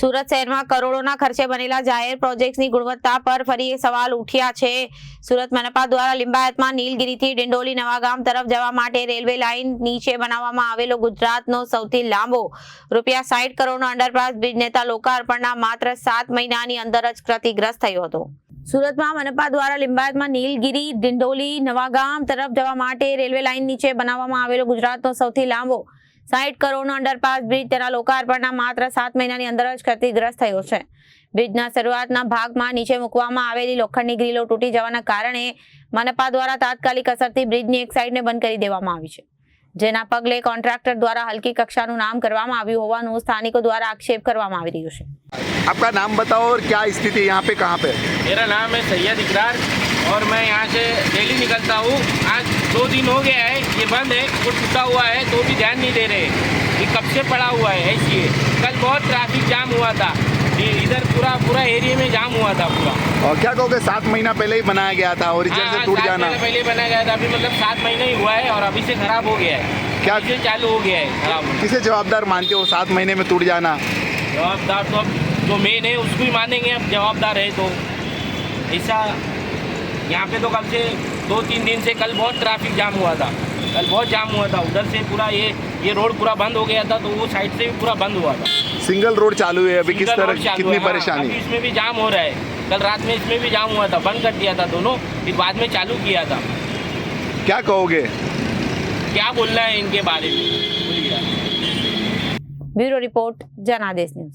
સુરત શહેરમાં કરોડોના ખર્ચે બનેલા જાહેર પ્રોજેક્ટ્સની ગુણવત્તા પર ફરી સવાલ ઉઠ્યા છે. સુરત મનપા દ્વારા લિંબાયતમાં નીલગિરીથી ડિંડોલી નવાગામ તરફ જવા માટે રેલવે લાઇન નીચે બનાવવામાં આવેલો ગુજરાતનો સૌથી લાંબો રૂપિયા સાઠ કરોડનો અંડરપાસ બ્રિજ નેતા લોકાર્પણના માત્ર સાત મહિનાની અંદર જ ક્ષતિગ્રસ્ત થયો હતો. સુરતમાં મનપા દ્વારા લિંબાયતમાં નીલગિરી, ડિંડોલી, નવાગામ તરફ જવા માટે રેલવે લાઇન નીચે બનાવવામાં આવેલો ગુજરાતનો સૌથી લાંબો સાઠ કરોડનો અંડરપાસ બ્રિજ તેના લોકાર્પણના માત્ર સાત મહિનાની અંદર જ ક્ષતિગ્રસ્ત થયો છે બ્રિજના શરૂઆતના ભાગમાં નીચે મૂકવામાં આવેલી લોખંડની ગ્રીલો તૂટી જવાના કારણે મનપા દ્વારા તાત્કાલિક અસરથી બ્રિજની એક સાઈડને બંધ કરી દેવામાં આવી છે જેના પગલે કોન્ટ્રાક્ટર દ્વારા હલકી કક્ષાનું નામ કરવામાં આવ્યું હોવાનું સ્થાનિકો દ્વારા આક્ષેપ કરવામાં આવી રહ્યો છે आपका नाम बताओ और क्या स्थिति यहाँ पे कहाँ पे मेरा नाम है सैयद इकरार और मैं यहाँ से डेली निकलता हूँ आज दो दिन हो गया है ये बंद है वो टूटा हुआ है तो भी ध्यान नहीं दे रहे ये कब से पड़ा हुआ है ऐसी कल बहुत ट्रैफ़िक जाम हुआ था। इधर पूरा पूरा एरिया में जाम हुआ था पूरा। और क्या कहोगे सात महीना पहले ही बनाया गया था और इधर से हाँ, टूट जाना? पहले बनाया गया था अभी मतलब सात महीना ही हुआ है और अभी से खराब हो गया है। क्या चालू हो गया है खराब किसे जवाबदार मानते हो सात महीने में टूट जाना? जवाबदार तो अब जो मेन है उसको ही मानेंगे अब जवाबदार है तो। ऐसा यहाँ पे तो कल से दो तीन दिन से कल बहुत ट्रैफ़िक जाम हुआ था। कल बहुत जाम हुआ था। उधर से पूरा ये ये रोड पूरा बंद हो गया था तो वो साइड से भी पूरा बंद हुआ था। सिंगल रोड चालू है अभी किस तरह कितनी हाँ। परेशानी? हाँ, इसमें भी जाम हो रहा है। कल रात में इसमें भी जाम हुआ था बंद कर दिया था दोनों फिर बाद में चालू किया था। क्या कहोगे? क्या बोलना है इनके बारे में? Bureau report Janadesh news.